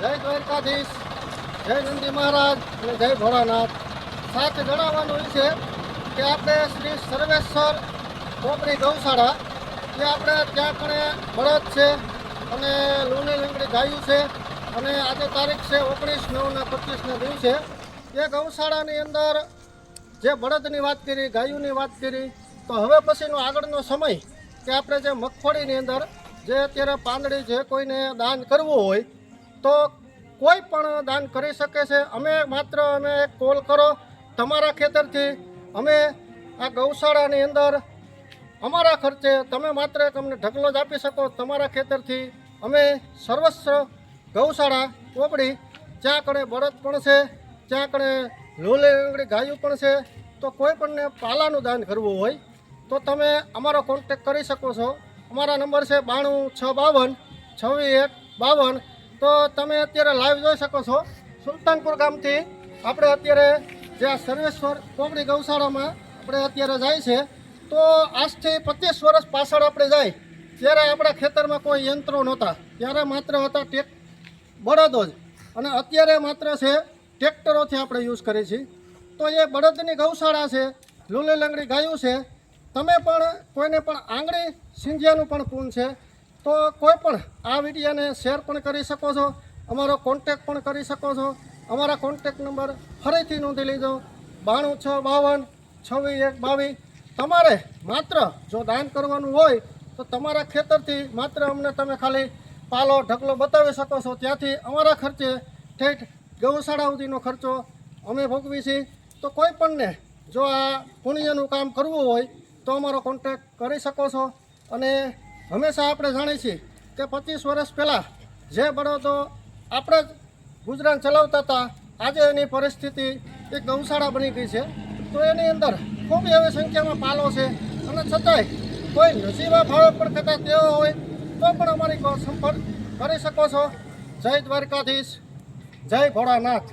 જય દ્વારકાધીશ, જય નંદી મહારાજ અને જય ભોળાનાથ. સાથે જણાવવાનું એ છે કે આપણે શ્રી સર્વેશ્વર કોપરી ગૌશાળા જે આપણે ત્યાં કણે બળદ છે અને લૂણી લીંગડી ગાયું છે અને આજે તારીખ છે ઓગણીસ નવના પચીસના દિવસે. એ ગૌશાળાની અંદર જે બળદની વાત કરી, ગાયુંની વાત કરી, તો હવે પછીનો આગળનો સમય કે આપણે જે મગફળીની અંદર જે અત્યારે પાંદડી જે કોઈને દાન કરવું હોય તો કોઈ પણ દાન કરી શકે છે. અમે માત્ર અમે કોલ કરો. તમારા ખેતરથી અમે આ ગૌશાળાની અંદર અમારા ખર્ચે તમે માત્ર અમને ઢગલો જ આપી શકો. તમારા ખેતરથી અમે સર્વસ્વ ગૌશાળા ઓપડી જ્યાં કણે બળદ પણ છે, જ્યાં કણે લોલે ગાયું પણ છે, તો કોઈ પણને પાલાનું દાન કરવું હોય, તો તમે અમારો કોન્ટેક કરી શકો છો. અમારા નંબર છે બાણું છ બાવન છવ્વીસ એક બાવન તો તમે અત્યારે લાઈવ જોઈ શકો છો. સુલતાનપુર ગામથી આપણે અત્યારે જે આ સર્વેશ્વર કોપડી ગૌશાળામાં આપણે અત્યારે જાય છે. તો આજથી પચીસ વર્ષ પાછળ આપણે જાય. ત્યારે આપણા ખેતરમાં કોઈ યંત્રો નહોતા. ત્યારે માત્ર હતા ટેક, બળદો જ. અને અત્યારે માત્ર છે ટ્રેક્ટરોથી આપણે યુઝ કરીએ છીએ. તો એ બળદની ગૌશાળા છે, લૂલી લંગડી ગાયું છે. તમે પણ કોઈને પણ આંગળી સિંધિયાનું પણ પૂન છે. તો કોઈ પણ આ વિડીયોને શેર પણ કરી શકો છો, અમારો કોન્ટેક પણ કરી શકો છો. અમારા કોન્ટેક નંબર ફરીથી નોંધી લીધો બાણું છ બાવન છવ્વીસ એક બાવીસ. તમારે માત્ર જો દાન કરવાનું હોય, તો તમારા ખેતરથી માત્ર અમને તમે ખાલી પાલો ઢગલો બતાવી શકો છો. ત્યાંથી અમારા ખર્ચે ઠેઠ ગૌશાળા સુધીનો ખર્ચો અમે ભોગવી છીએ. તો કોઈ પણને જો આ પુણ્યનું કામ કરવું હોય, તો અમારો કોન્ટેક કરી શકો છો. અને હંમેશા આપણે જાણીએ છીએ કે પચીસ વર્ષ પહેલાં જે બળદો આપણે જ ગુજરાન ચલાવતા હતા, આજે એની પરિસ્થિતિ એક ગૌશાળા બની ગઈ છે. તો એની અંદર ખૂબ એવી સંખ્યામાં પાલો છે અને છતાંય કોઈ નસીબા ભાવે પણ કરતા તેઓ હોય તો પણ અમારી સંપર્ક કરી શકો છો. જય દ્વારકાધીશ, જય ભોળાનાથ.